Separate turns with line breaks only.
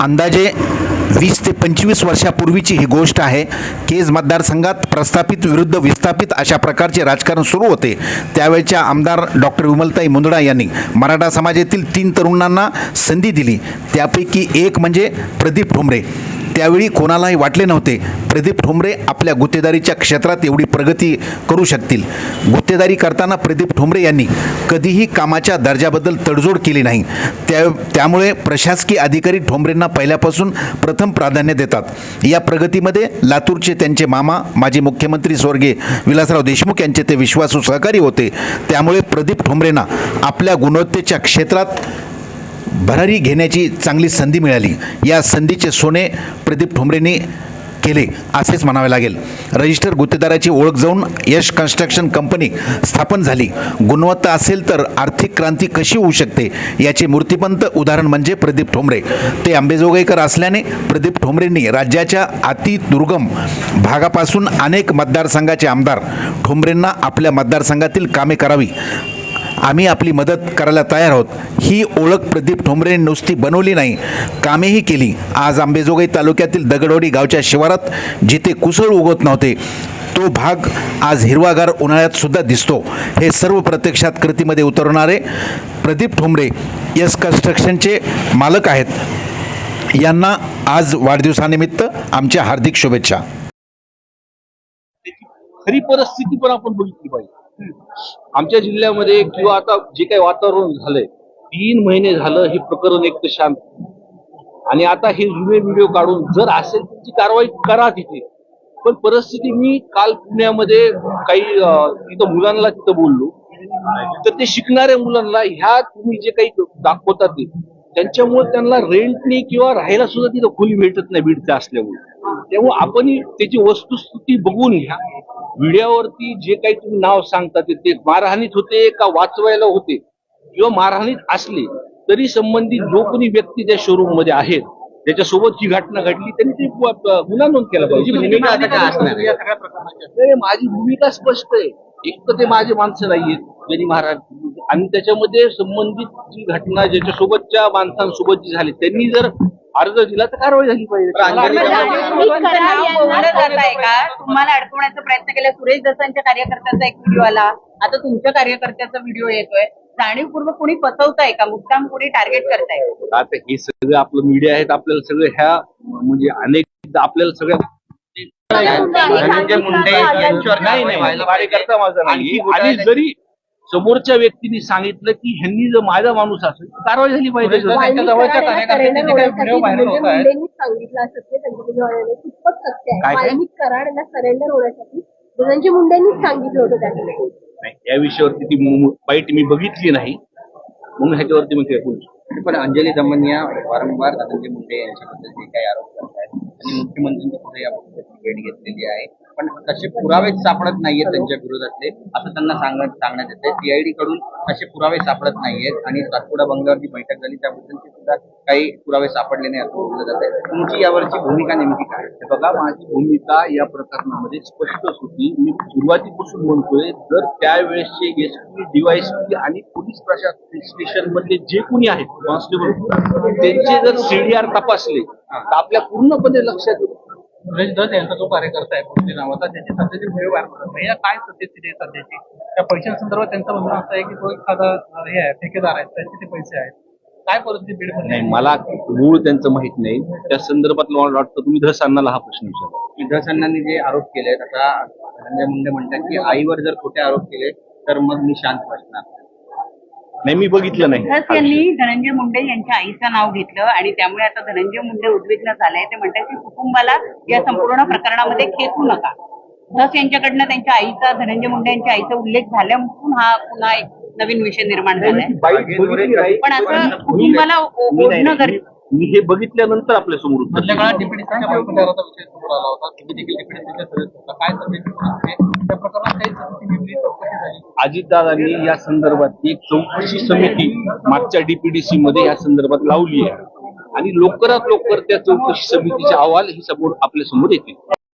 अंदाजे वीस ते पंचवीस वर्षापूर्वीची ही गोष्ट आहे. केज मतदारसंघात प्रस्थापित विरुद्ध विस्थापित अशा प्रकारचे राजकारण सुरू होते. त्यावेळच्या आमदार डॉक्टर विमलताई मुंदडा यांनी मराठा समाजातील तीन तरुणांना संधी दिली. त्यापैकी एक म्हणजे प्रदीप ठोंबरे. त्यावेळी कोणालाही वाटले नव्हते. प्रदीप ठोंबरे आपल्या गुत्तेदारीच्या क्षेत्रात एवढी प्रगती करू शकतील. गुत्तेदारी करताना प्रदीप ठोंबरे यांनी कधीही कामाच्या दर्जाबद्दल तडजोड केली नाही. त्या त्यामुळे प्रशासकीय अधिकारी ठोंबरेंना पहिल्यापासून प्रथम प्राधान्य देतात. या प्रगतीमध्ये लातूरचे त्यांचे मामा माजी मुख्यमंत्री स्वर्गीय विलासराव देशमुख यांचे ते विश्वासू सहकारी होते. त्यामुळे प्रदीप ठोंबरेंना आपल्या गुणवत्तेच्या क्षेत्रात भरारी घेण्याची चांगली संधी मिळाली. या संधीचे सोने प्रदीप ठोंबरेंनी केले असेच म्हणावे लागेल. रजिस्टर गुत्तेदाराची ओळख जाऊन यश कन्स्ट्रक्शन कंपनी स्थापन झाली. गुणवत्ता असेल तर आर्थिक क्रांती कशी होऊ शकते? याचे मूर्तिपंत उदाहरण म्हणजे प्रदीप ठोंबरे. ते आंबेजोगाईकर असल्याने प्रदीप ठोंबरेंनी राज्याच्या अति दुर्गम भागापासून अनेक मतदारसंघाचे आमदार ठोंबरेंना आपल्या मतदारसंघातील कामे करावी. आम्ही आपली मदत करायला तयार आहोत. ही ओळख प्रदीप ठोंबरे नुसती बनवली नाही कामेही केली. आज आंबेजोगाई तालुक्यातील दगडवाडी गावच्या शिवारात जिथे कुसळ उगवत नव्हते तो भाग आज हिरवागार उन्हाळ्यात सुद्धा दिसतो. हे सर्व प्रत्यक्षात कृतीमध्ये उतरणारे प्रदीप ठोंबरे यस कन्स्ट्रक्शनचे मालक आहेत. यांना आज वाढदिवसानिमित्त आमच्या हार्दिक शुभेच्छा.
खरी परिस्थिती पण आपण बघितली पाहिजे. आमच्या जिल्ह्यामध्ये किंवा आता जे काही वातावरण झालंय तीन महिने झालं हे प्रकरण एक तर शांत. आणि आता हे जुने व्हिडिओ काढून जर असेल ती कारवाई करा तिथे. पण परिस्थिती मी काल पुण्यामध्ये काही तिथं मुलांना तिथं बोललो. तर ते शिकणाऱ्या मुलांना ह्या तुम्ही जे काही दाखवतात ते त्यांच्यामुळे त्यांना रेंटनी किंवा राहायला सुद्धा तिथं खोली भेटत नाही बीडच्या असल्यामुळे. त्यामुळे आपण त्याची वस्तुस्थिती बघून घ्या. मीडियावरती जे काही तुम्ही नाव सांगता ते ते मारहाणीत होते का वाचवायला होते? किंवा मारहाणीत असले तरी संबंधित जो कोणी व्यक्ती त्या शोरूममध्ये आहेत त्याच्यासोबत ही घटना घडली त्यांनी ते गुन्हा नोंद केला पाहिजे. नाही, माझी भूमिका स्पष्ट आहे. एक तर ते माझे माणसं नाहीयेत ज्यांनी महाराज आणि त्याच्यामध्ये संबंधित जी घटना ज्याच्यासोबतच्या माणसांसोबत जी झाली त्यांनी जर अर्ज दिला तर कारवाई झाली पाहिजे.
तुम्हाला अडकवण्याचा प्रयत्न केला सुरेश दसांच्या कार्यकर्त्याचा एक व्हिडिओ आला. आता तुमच्या कार्यकर्त्याचा व्हिडिओ येतोय. जाणीवपूर्वक कोणी फसवताय का? मुद्दाम कोणी टार्गेट करताय?
आता हे सगळं आपलं मीडिया आहेत आपल्याला सगळं ह्या म्हणजे अनेक आपल्याला सगळ्या
धनंजय मुंडे यांच्यावर
नाही नाही माझा नाही. आणि जरी समोरच्या व्यक्तीने सांगितलं की ह्यांनी जर माझा माणूस असेल तर कारवाई झाली पाहिजे.
त्यांच्या जवळच्या कार्यकर्त्यांचे जे काही व्हिडिओ व्हायरल होत आहेत?
मुंडेंनीच सांगितलं सरेंडर होण्यासाठी धनंजय मुंडेंनीच होतं
या विषयावरती ती मु- बाईट मी बघितली नाही. म्हणून ह्याच्यावरती मी काही बोलू.
पण अंजली दमनिया वारंवार धनंजय मुंडे यांच्याबद्दल जे काही आरोप करत आहेत आणि मुख्यमंत्र्यांनी पुढे भेट घेतलेली आहे. पण तसे पुरावेच सापडत नाहीयेत त्यांच्या विरोधातले असं त्यांना सांगण्यात सांगण्यात येते सीआयडी कडून तसे पुरावे सापडत नाहीयेत आणि सातपुडा बंगल्यावरती बैठक झाली त्याबद्दलची सुद्धा काही पुरावे सापडले नाही असं बोललं जात आहे तुमची यावरची भूमिका नेमकी काय?
हे बघा माझी भूमिका या प्रकरणामध्ये स्पष्टच होती. मी सुरुवातीपासून म्हणतोय जर त्यावेळेसचे एस पी डीवायसपी आणि पोलीस प्रशासन स्टेशन मधले जे कोणी आहेत कॉन्स्टेबल त्यांचे जर सीडीआर तपासले तर आपल्या पूर्णपणे लक्षात येईल
सुरेश दस यांचा जो कार्यकर्ता आहे पुढे नावाचा त्याची सध्याची व्हिडिओ व्हायरल होत आहे. या काय सत्यस्थिती आहे सध्याची? त्या पैशांसंदर्भात त्यांचं म्हणणं असं आहे की तो एखादा हे आहे ठेकेदार आहे त्याचे ते पैसे आहेत. काय परिस्थिती बीडमध्ये
नाही मला मूळ त्यांचं माहीत नाही. त्या संदर्भात मला वाटतं तुम्ही धस अण्णाला हा प्रश्न विचारा
विद्यासांनी जे आरोप केले आता धनंजय मुंडे म्हणतात की आईवर जर खोटे आरोप केले तर मग मी शांत बसणार.
नाही मी बघितलं नाही
धस यांनी धनंजय मुंडे यांच्या आईचं नाव घेतलं आणि त्यामुळे आता धनंजय मुंडे उद्विग्न झालाय ते म्हणतात की कुटुंबाला या संपूर्ण प्रकरणामध्ये खेचू नका धस यांच्याकडनं त्यांच्या आईचा धनंजय मुंडे यांच्या आईचा उल्लेख झाल्यापासून हा पुन्हा एक नवीन विषय निर्माण झालाय
बाईट बघितली नाही.
पण असं कुटुंबाला ओ-
मी नाही-
ओढणं. गरजेचं
मी हे बघितल्यानंतर आपल्यासमोर
मधल्या
दिलं.
काळात डिप्युटीच्या बालकुटाराचा विषय समोर आला होता तुम्ही देखील डिप्युटीच्या सदस्य होता काय सध्याची परिस्थिती आहे? त्या प्रकरणात काही CCTV चौकशी झाली
अजितदादांनी या संदर्भात एक चौकशी समिती मागच्या डीपीडीसी मध्ये या संदर्भात लावली आहे आणि लवकरात लवकर त्या चौकशी समितीचे अहवाल हे समोर आपल्यासमोर येतील